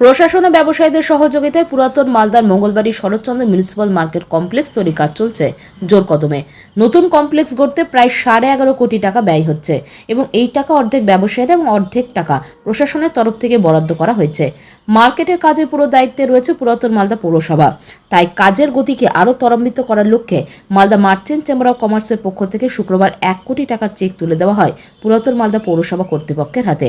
প্রশাসন ও ব্যবসায়ীদের সহযোগিতায় পুরাতন মালদার Mangalbari Saratchandra municipal market complex তৈরি কাজ চলছে জোর কদমে। নতুন কমপ্লেক্স গড়তে প্রায় সাড়ে এগারো কোটি টাকা ব্যয় হচ্ছে এবং এই টাকা অর্ধেক ব্যবসায়ীরা এবং অর্ধেক টাকা প্রশাসনের তরফ থেকে বরাদ্দ করা হয়েছে। মার্কেটের কাজের পুরো দায়িত্বে রয়েছে পুরাতন মালদা পৌরসভা। তাই কাজের গতিকে আরও ত্বরান্বিত করার লক্ষ্যে মালদা মার্চেন্ট চেম্বার অফ কমার্সের পক্ষ থেকে শুক্রবার এক কোটি টাকার চেক তুলে দেওয়া হয় পুরাতন মালদা পৌরসভা কর্তৃপক্ষের হাতে।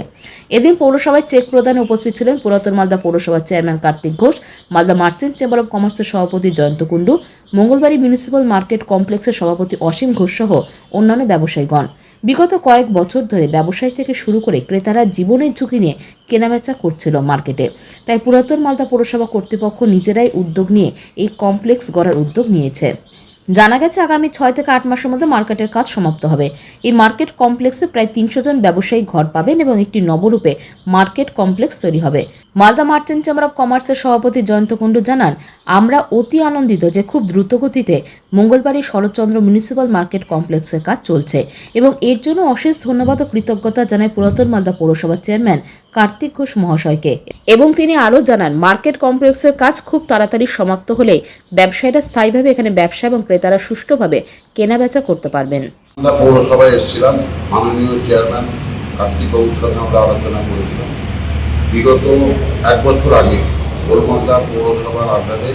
এদিন পৌরসভায় চেক প্রদানে উপস্থিত ছিলেন পুরাতন মালদা পৌরসভার chairman Kartik Ghosh, Malda merchant chamber of কমার্সের সভাপতি জয়ন্ত কুণ্ডু মঙ্গলবাড়ি মিউনিসিপাল মার্কেট কমপ্লেক্সের সভাপতি অসীম ঘোষ সহ অন্যান্য ব্যবসায়ীগণ। বিগত কয়েক বছর ধরে ব্যবসায়ী থেকে শুরু করে ক্রেতারা জীবনের ঝুঁকি নিয়ে কেনাবেচা করছিল মার্কেটে। তাই পুরাতন মালদা পৌরসভা কর্তৃপক্ষ নিজেরাই উদ্যোগ নিয়ে এই কমপ্লেক্স গড়ার উদ্যোগ নিয়েছে। জানা গেছে, আগামী ছয় থেকে আট মাসের মধ্যে মার্কেটের কাজ সমাপ্ত হবে। এই মার্কেট কমপ্লেক্সে প্রায় তিনশো জন ব্যবসায়ী ঘর পাবেন এবং একটি নবরূপে মার্কেট কমপ্লেক্স তৈরি হবে। মালদা মার্চেন্ট চেম্বার অফ কমার্সের সভাপতি জয়ন্ত কুণ্ডু জানান, আমরা অতি আনন্দিত যে খুব দ্রুতগতিতে মঙ্গলবারই শরৎচন্দ্র মিউনিসিপাল মার্কেট কমপ্লেক্সের কাজ চলছে এবং এর জন্য অশেষ ধন্যবাদ ও কৃতজ্ঞতা জানায় পুরাতন মালদা পৌরসভার চেয়ারম্যান কার্তিক ঘোষ মহাশয়কে। এবং তিনি আরও জানান, মার্কেট কমপ্লেক্সের কাজ খুব তাড়াতাড়ি সমাপ্ত হলে ব্যবসায়ীরা স্থায়ীভাবে এখানে ব্যবসা এবং ক্রেতারা সুষ্ঠুভাবে কেনাবেচা করতে পারবেন। আমরা পৌরসভায় এসেছিলাম, মাননীয় চেয়ারম্যান কার্তিক বাবুর আমরা আলোচনা করেছিলাম। বিগত এক বছর আগে কলকাতা পৌরসভার আন্ডারে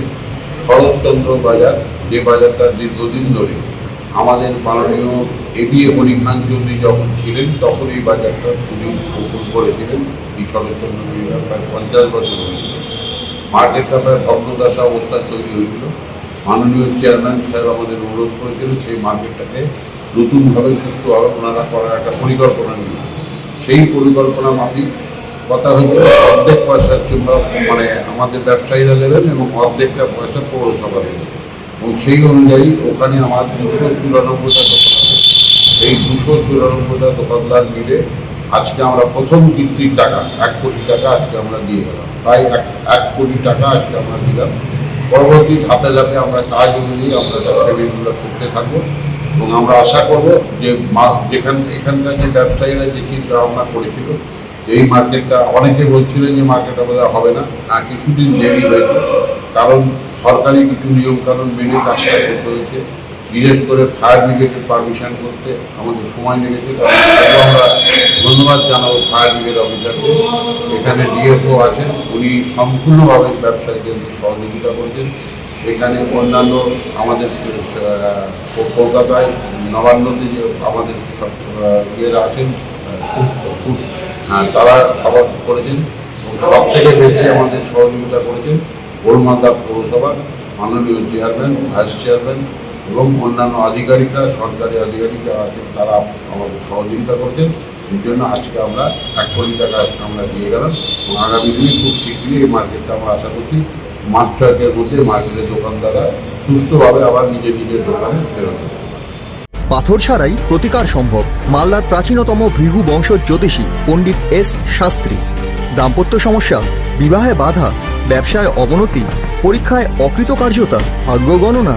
শরৎচন্দ্র বাজার, যে বাজারটা দীর্ঘদিন ধরে আমাদের মাননীয় এবিএ মণিখান চৌধুরী যখন ছিলেন, তখন এই বাজারটা উনি ওপেন করেছিলেন। এই শরৎচন্দ্র বাজার প্রায় পঞ্চাশ বছর হয়েছিল মার্কেটটা প্রায় ভগ্নদশা অবস্থা তৈরি হয়েছিল। মাননীয় চেয়ারম্যান সাহেব আমাদের অনুরোধ করেছিলেন সেই মার্কেটটাকে নতুনভাবে সুস্থ ওনারা করার একটা পরিকল্পনা নিয়ে। সেই পরিকল্পনা মাফিক কথা হচ্ছে অর্ধেক পয়সা মানে আমাদের ব্যবসায়ীরা দেবেন এবং অর্ধেকটা পয়সা পৌরসভা দেবেন। এবং সেই অনুযায়ী ওখানে আমার দুশো চুরানব্বইটা এই দুশো চুরানব্বইটা দোকানদার মিলে আজকে আমরা প্রথম কিস্তির টাকা, এক কোটি টাকা আজকে আমরা দিয়ে গেলাম। প্রায় এক কোটি টাকা আজকে আমরা দিলাম। পরবর্তী ধাপে ধাপে আমরা কাজ অনুযায়ী আমরা পেমেন্টগুলো করতে থাকব এবং আমরা আশা করব যে যেখান এখানকার যে ব্যবসায়ীরা যে চিন্তা ভাবনা করেছিল, এই মার্কেটটা অনেকে বলছিলেন যে মার্কেটটা বোধহয় হবে না, আর কিছুদিন দেরি হয়েছে। কারণ সরকারি কিছু নিয়মকানুন মেনে কাজটা করতে হয়েছে। বিশেষ করে ফায়ার ব্রিগেডের পারমিশন করতে আমাদের সময় লেগেছে। কারণ আমরা ধন্যবাদ জানাব ফায়ার ব্রিগেড অফিসারকে। এখানে ডিএফও আছেন, উনি সম্পূর্ণভাবে ব্যবসায়ীদের সহযোগিতা করছেন। এখানে অন্যান্য আমাদের কলকাতায় নবান্নতে যে আমাদের ইয়েরা আছেন তারা সবার করেছেন সব থেকে বেশি আমাদের সহযোগিতা করেছেন গোলমালদা পৌরসভার মাননীয় চেয়ারম্যান, ভাইস চেয়ারম্যান এবং অন্যান্য আধিকারিকরা, সরকারি আধিকারিক যারা আছেন, তারা আমাদের সহযোগিতা করছেন। সেই জন্য আজকে আমরা এক কোটি টাকা আজকে আমরা দিয়ে গেলাম। এবং আগামী দিনে খুব শীঘ্রই এই মার্কেটটা আমরা আশা করছি মাস ছয়েকের মধ্যে মার্কেটের দোকানদাররা সুস্থভাবে আবার নিজের নিজের দোকানে ফেরত পাথর ছাড়াই প্রতিকার সম্ভব মালদার প্রাচীনতম ভৃগু বংশ জ্যোতিষী পণ্ডিত এস শাস্ত্রী। দাম্পত্য সমস্যা, বিবাহে বাধা, ব্যবসায় অবনতি, পরীক্ষায় অকৃতকার্যতা, ভাগ্য গণনা